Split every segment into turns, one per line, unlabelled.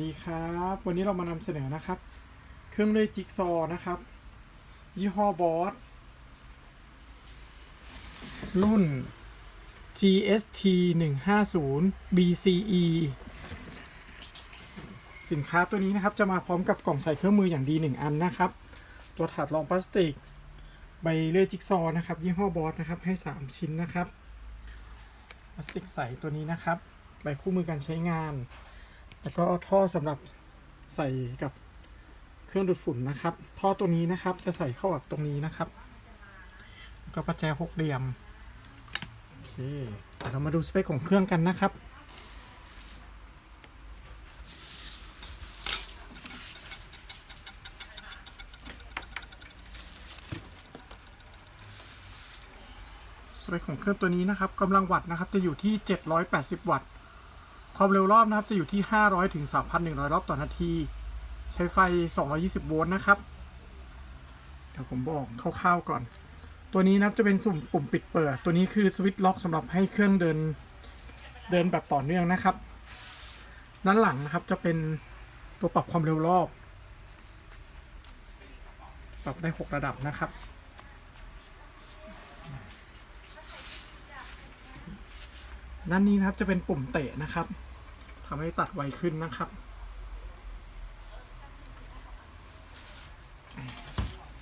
ดีครับ วันนี้เรามานำเสนอนะครับ เครื่องเลื่อยจิ๊กซอว์นะครับ ยี่ห้อบอสรุ่น GST 150 BCE สินค้าตัวนี้นะครับจะมาพร้อมกับกล่องใส่เครื่องมืออย่างดี 1 อันนะครับ ตัวถาดรองพลาสติก ใบเลื่อยจิ๊กซอว์นะครับ ยี่ห้อบอสนะครับให้ 3 ชิ้นนะครับ พลาสติกใสตัวนี้นะครับ ใบคู่มือการใช้งาน แล้วก็ท่อสำหรับใส่กับเครื่องดูดฝุ่นนะครับ ท่อตัวนี้นะครับจะใส่เข้ากับตรงนี้นะครับแล้วก็ประแจหกเหลี่ยมโอเคเดี๋ยวเรามาดูสเปคของเครื่องกันนะครับสเปคของเครื่องตัวนี้นะครับกำลังวัตต์นะครับจะอยู่ที่ 780 วัตต์ ความเร็วรอบนะครับจะอยู่ที่ 500ถึง3,100 รอบต่อนาที ใช้ไฟ 220 โวลต์นะครับ เดี๋ยวผมบอกคร่าวๆก่อน ตัวนี้นะครับจะเป็นสุ่มปุ่มปิดเปิด ตัวนี้คือสวิตช์ล็อกสำหรับให้เครื่องเดินเดินแบบต่อเนื่องนะครับ ด้านหลังนะครับจะเป็นตัวปรับความเร็วรอบ ปรับได้ 6 ระดับนะครับ ด้านนี้นะครับจะเป็นปุ่มเตะนะครับทำให้ตัดไวขึ้นนะครับ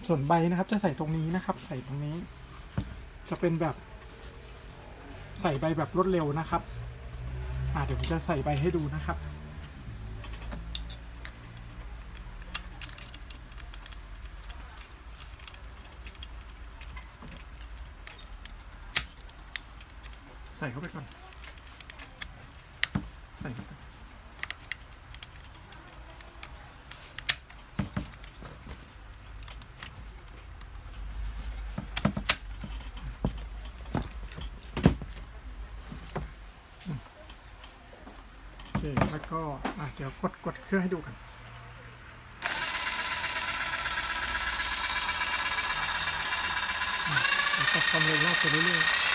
ส่วนใบนะครับจะใส่ตรงนี้นะครับ ใส่ตรงนี้ จะเป็นแบบ ใส่ใบแบบรวดเร็วนะครับอ่าเดี๋ยวผมจะใส่ใบให้ดูนะครับใส่เข้าไปก่อน ใส่เข้าไปโอเคแล้วก็อะเดี๋ยวกดกดเครื่องให้ดูกันอะเดี๋ยวกดความเร็วรอบไปเรื่อยๆ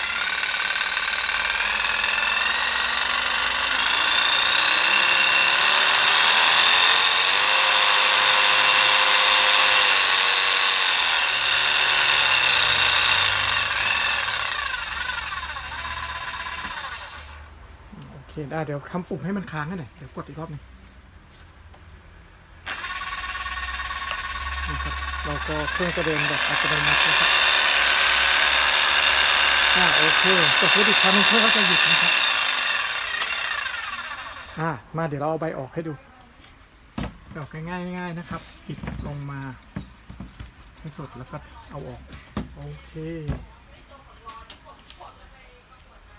คได้เดี๋ยวทำปุ่มให้มันค้างให้หน่อยเดี๋ยวกดอีกรอบนึงนี่ครับเราก็เครื่องจะเดินแบบอัตโนมัตินะครับอ่าโอเคกดพูดอีกครั้งนึงเพื่อเขาจะหยุดนะครับอ่ามาเดี๋ยวเราเอาใบออกให้ดูออกง่ายๆง่ายๆนะครับ ปิดลงมาให้สุดแล้วก็เอาออก โอเค